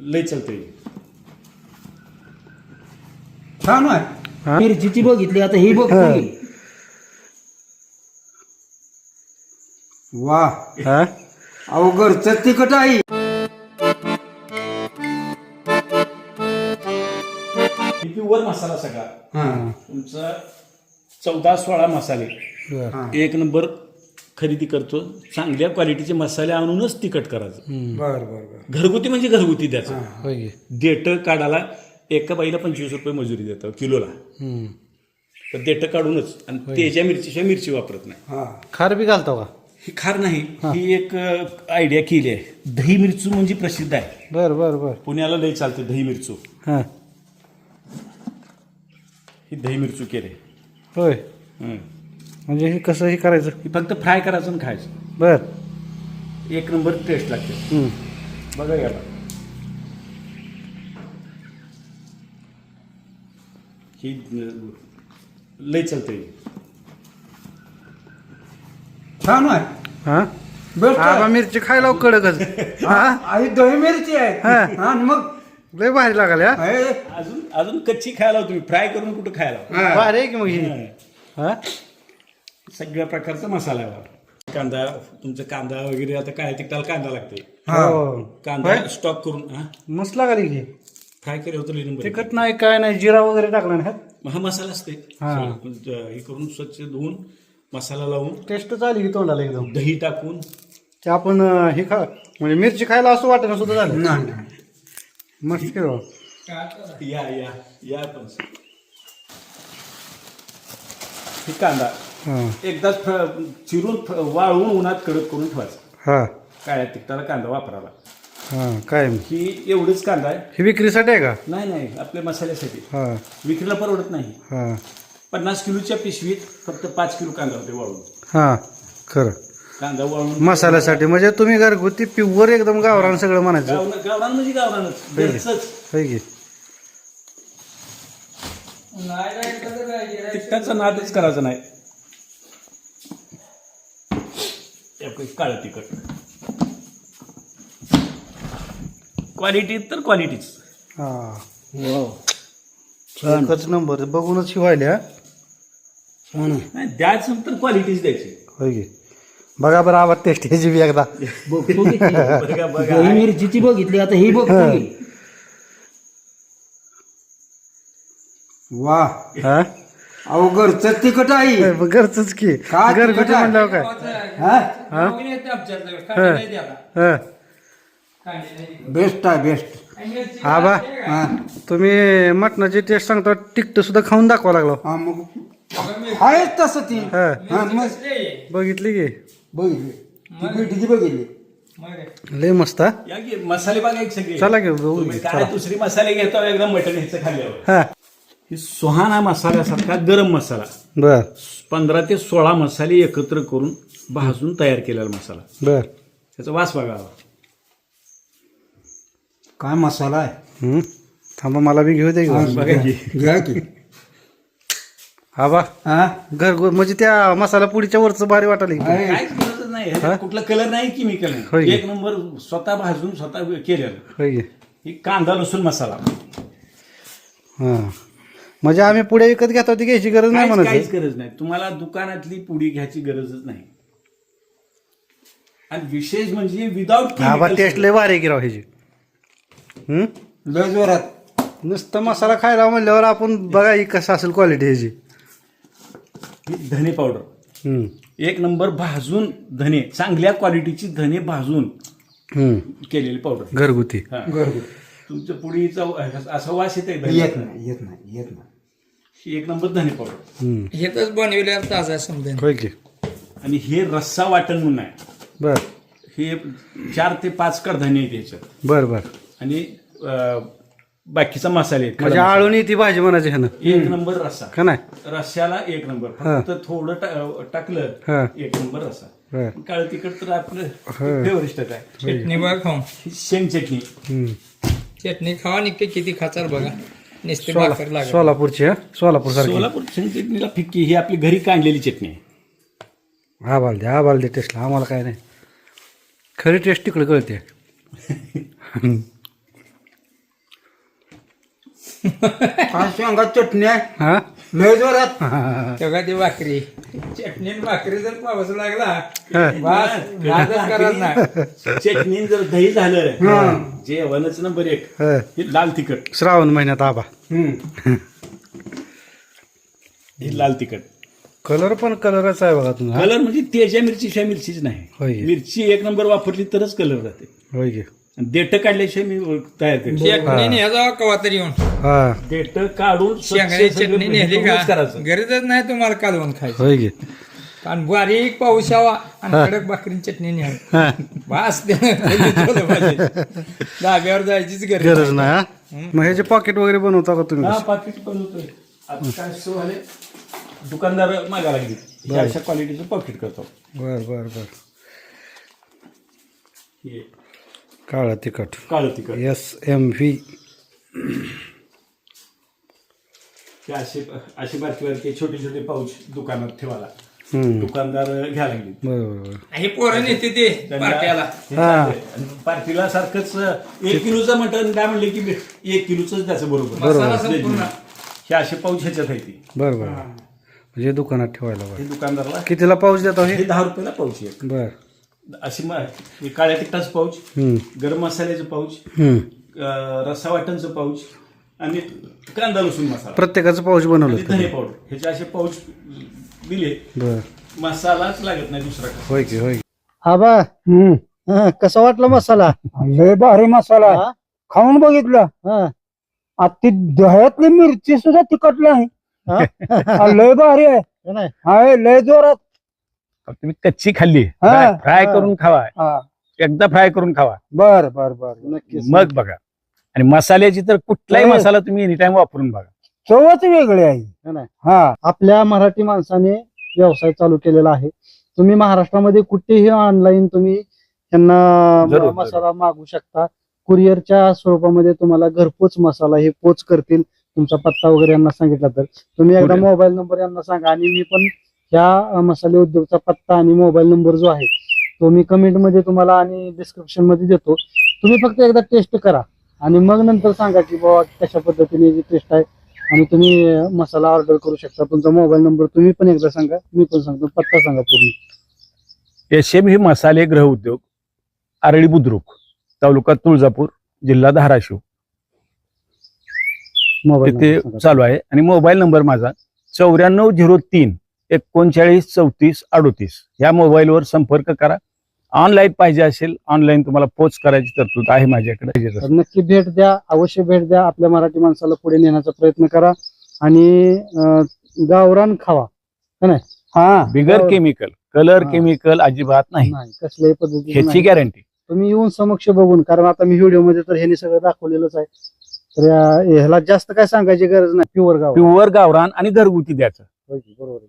लय चालतंय. छान आहे हा? बघितली आता ही बघ हा. वा. हा? अहो घरचं तिखट आहे. ही प्युअर मसाला सगळा? हा. तुमचा चौदा सोळा मसाले. बर. हा. एक नंबर खरेदी करतो चांगल्या क्वालिटीचे मसाले आणूनच तिखट करायचं. बर बर बर. घरगुती म्हणजे घरगुती द्यायचं. होय की. देठ काढायला एका बाईला पंचवीस रुपये मजुरी देतं किलोला. हम्म. तर देठ काढूनच आणि त्याच्या मिरचीशिवाय मिरची वापरत नाही. हा. खार बी घालतो का? ही खार नाही ही. एक आयडिया केली आहे. दही मिरचू म्हणजे प्रसिद्ध आहे. बर बर बर. पुण्याला लय चालते दही मिरचू. हा. ही दही मिरचू केले होय. हं. म्हणजे हे कसं हे करायचं? ही फक्त फ्राय करायचं आणि खायचं. बर. एक नंबर टेस्ट लागते. बघा याला. ही अं, चालते छान आहे. हा? बेस्ट आबा आहे. मिरची खायला कडकच. हा? दही मिरची आहे हा. आणि मग? लय भारी लागल हा? हे, अजून अजून कच्ची खायला तुम्ही. फ्राय करून कुठं खायला. भारी आहे की मग ही. हा? सगळ्या प्रकारचा मसाला आहे. कांदा तुमचा कांदा वगैरे आता काय तिकटाला कांदा लागते हा. कांदा स्टॉक करून हा? मस्त लागल की. फ्राय केलं होतं तिखट नाही काय नाही जिरा वगैरे टाकला नाही हा मसाला असते हा. हे करून स्वच्छ धुवून मसाला लावून टेस्ट चालली की तोंडाला एकदम. दही टाकून. ते आपण हे खा म्हणजे मिरची खायला असं वाटत सुद्धा झालं. नाही, नाही. मस्त या या या पण. हे कांदा. एकदाच चिरून वाळवून उन्हात कडक करून ठेवायचा. हा. काळ्या तिखटाला कांदा वापरावा हा काय ही एवढंच कांदा आहे. ही विक्रीसाठी आहे का? नाही नाही आपल्या मसाल्यासाठी. हा. विक्रीला परवडत नाही. हा. पन्नास किलोच्या पिशवीत फक्त पाच किलो कांदा होते वाळून. हा खरं. कांदा वाळून मसाल्यासाठी. म्हणजे तुम्ही घरगुती प्युअर एकदम गावरान सगळं म्हणायचं. गावरान म्हणजे गावरानच. घरचंच होय की? तिखटाचा नादच करायचा नाही. काळं तिखट. क्वालिटी तर क्वालिटीच हा. एकच नंबर. बघूनच शिवायल्या नाही द्यायचं तर क्वालिटीच द्यायची. होय की? बघा बरं आवाज टेस्ट ह्याची बी एकदा. बघतो की. ती. बघा बघा. दही मिरचीची बघितली आता ही बघतो. की. वा हा? अहो घरचं तिखट आहे. घरच की. का घरगुती तिखट आहे? म्हणल्यावर काय? हा? हा? हा. बेस्ट आहे बेस्ट आबा हा तुम्ही मटणाची टेस्ट सांगतो तिकट सुद्धा खाऊन दाखवा लागलो. हा मग आहे तसं ती. हा. हा मग बघितली की. बघितली. ती बघितली. लय मस्त हा. या की मसाले बघा एक सगळे. चला की बघू तुम्ही की, काय चला. दुसरी मसाले घेतो एकदम मटण ह्याचं खाल्ल्यावर. हा. ही सुहाना मसाल्यासारखा गरम मसाला. बर. पंधरा ते सोळा मसाले एकत्र करून भाजून तयार केलेला मसाला. बर. त्याचा वास बघावा काय मसाला आहे? हम्म. थांबा मला बी घेऊ दे हा, की. बघा की. घ्या की. आबा हा? घरगु म्हणजे त्या मसाला पुडीच्या वरच भारी वाटायला आहे. काहीच गरजच नाही. ह्याच्यात कुठला कलर नाही केमिकल होय नाही. की. एक नंबर स्वतः भाजून स्वतः केलेलं. होय की. ही कांदा लसूण मसाला. हा. म्हणजे आम्ही पुढे विकत घेतो ती घ्यायची गरज नाही काहीच काहीच म्हणायचं गरज नाही. तुम्हाला दुकानातली पुडी घ्यायची गरजच नाही. आणि विशेष म्हणजे विदाऊट आबा टेस्ट लय भारी आहे की राव ह्याची हम्म? लय जोरात. नुसतं मसाला खायला म्हणल्यावर आपण बघा ही कसं असेल क्वालिटी ह्याची धने पावडर हम्म. एक नंबर भाजून धने चांगल्या क्वालिटीची धने भाजून हम्म. केलेली पावडर घरगुती. हा. घरगुती. तुमच्या पुडीचा असा वास येते येत नाही येत नाही येत नाही. एक नंबर धने पावडर. हेच बनविल्यावर ताजा होय की? आणि हे रस्सा वाटण म्हणून आहे. बर. हे चार ते पाच कडधान्य आहेत याच्यात बर बर. आणि अं, बाकीचा मसाले आहेत म्हणजे. आळून ती भाजी म्हणायची ह्यानं. एक नंबर रस्सा. का नाही? रश्याला एक नंबर. हा. फक्त थोडं टा- टाकलं. एक नंबर रस्सा. बर. काळ तिखट तर आपलं फेवरिस्टच आहे. चटणी खाऊन. ही शेंग चटणी. हम्म. चटणी खावा निघते किती खाचाल बघा. नुसती सोला- भाकर लागत सोलापूरची हा? सोलापूर सारखी. सोलापूर शेंग चटणीला फिक्की ही आपली घरी काढलेली चटणी आहे. हा बाल दे हा बाल दे टेस्टला. आम्हाला काय नाही. खरी टेस्ट तिकडे कळते. सांगा चटणी आहे हा? लय जोरात. तेव्हा ती भाकरी. चटणी आणि भाकरी जर पाऊस लागला. बस नादच करत नाही. चटणी जर दही झालं जेवणच नंबर एक. हा. हे लाल तिखट. श्रावण महिन्यात आबा. हम्म. हे लाल तिखट. कलर पण कलरच आहे बघा तुझा. कलर म्हणजे तेजा मिरचीशिवाय मिरचीच नाही. होय. मिरची एक नंबर वापरली तरच कलर जाते होय की. देठ काढल्याशिवाय मी तयार करतो चटणी न्यायचा कवा तरी येऊन. हा. देठ काढून शेंगण्याची चटणी नेली का? करायचं. गरजच नाही तुम्हाला कालवून खायचं. होय की? कारण बारीक पाऊस यावा आणि कडक भाकरी चटणी न्यावी. हा. बस धाब्यावर जायचीच गरज गरज नाही हा? मग ह्याचे पॉकेट वगैरे बनवता का तुम्ही? हा पाकिट बनवतोय. आता काय सो झाले दुकानदार मागा लागली. हे अशा क्वालिटीचं पॉकेट करतो. बर बर बर. हे. काळा तिखट. काळं तिखट. एस एम व्ही हे असे असे बारकी बारकी छोटे छोटे पाऊच दुकानात ठेवायला. दुकानदार घ्यायला लागले बरोबर. हे पोरं नेते ते पार्ट्याला. हा. पार्टीला सारखंच एक किलोचं मटण काय म्हणले की एक किलोच त्याचं बरोबर. मसाला संपूर्ण. हे असे पाऊच ह्याच्यात आहे ते. बरोबर. म्हणजे दुकानात ठेवायला बरं हे दुकानदारला कितीला पाऊस देतो हे? हे दहा रुपयाला पाऊच एक बर. अशी म- हे काळ्या तिखटाचं पाऊच. गरम मसाल्याचं पाऊच. अं, रस्सा वाटणचं पाऊच आणि कांदा लसूण मसाला प्रत्येकाचं पाऊस बनवलं धने पावडर ह्याचे असे पाऊच दिले बर मसालाच लागत नाही दुसरा काही. होय की होय की. आबा हम्म. हं, कसा वाटला मसाला लय भारी मसाला आहे. हा? खाऊन बघितलं हं, आता ती दह्यातली मिरची सुद्धा तिखट नाही हा? हा, लय भारी आहे नाही? हाय लय जोरात तुम्ही कच्ची खाल्ली. हा, फ्राय हा. करून खावा. हा. एकदा फ्राय करून खावा. बर बर बर. नक्कीच मग बघा. आणि मसाल्याची तर कुठलाही नाही. मसाला तुम्ही एनी टाइम वापरून बघा. चवच वेगळी आहे? हा. आपल्या मराठी माणसाने व्यवसाय चालू केलेला आहे. तुम्ही महाराष्ट्रामध्ये कुठेही ऑनलाईन तुम्ही त्यांना जरूर, मसाला मागू शकता. कुरिअरच्या स्वरूपामध्ये तुम्हाला घरपोच मसाला हे पोच करतील. तुमचा पत्ता वगैरे यांना सांगितला तर. तुम्ही एकदा? मोबाईल नंबर यांना सांगा. आणि मी पण ह्या मसाले उद्योगचा पत्ता आणि मोबाईल नंबर जो आहे तो मी कमेंटमध्ये तुम्हाला आणि डिस्क्रिप्शनमध्ये देतो. तुम्ही फक्त एकदा टेस्ट करा आणि मग नंतर सांगा की बाबा कशा पद्धतीने जी टेस्ट आहे आणि तुम्ही मसाला ऑर्डर करू शकता. तुमचा मोबाईल नंबर तुम्ही पण एकदा सांगा मी पण सांगतो पत्ता सांगा पूर्ण. एस एम ही मसाले गृह उद्योग आरळी बुद्रुक तालुका तुळजापूर जिल्हा धाराशिव. मोबाईल. चालू आहे आणि मोबाईल नंबर माझा चौऱ्याण्णव झिरो तीन एकोणचाळीस चौतीस अडोतीस या मोबाईलवर संपर्क करा. ऑनलाईन पाहिजे असेल ऑनलाईन तुम्हाला पोच करायची तरतूद आहे माझ्याकडे. तर नक्की भेट द्या अवश्य भेट द्या. आपल्या मराठी माणसाला पुढे नेण्याचा प्रयत्न करा आणि गावरान खावा. हा बिगर हो. Chemical colour. केमिकल अजिबात नाही. नाही कसल्याही पद्धतीने ह्याची. गॅरंटी तुम्ही येऊन समक्ष बघून कारण आता मी व्हिडिओमध्ये तर ह्याने सगळं दाखवलेलंच आहे. तर ह्याला जास्त काय सांगायची गरज नाही. प्युअर गाव प्युअर गावरान आणि घरगुती द्यायचं. बरोबर आहे.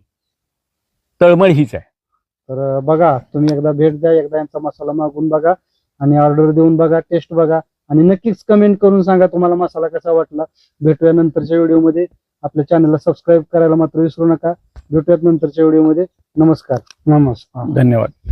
तळमळ हीच आहे. तर बघा तुम्ही एकदा भेट द्या एकदा यांचा मसाला मागून बघा आणि ऑर्डर देऊन बघा टेस्ट बघा आणि नक्कीच कमेंट करून सांगा तुम्हाला मसाला कसा वाटला. भेटूया नंतरच्या व्हिडिओमध्ये आपल्या चॅनलला सबस्क्राईब करायला मात्र विसरू नका. भेटूयात नंतरच्या व्हिडिओमध्ये नमस्कार नमस्कार. धन्यवाद.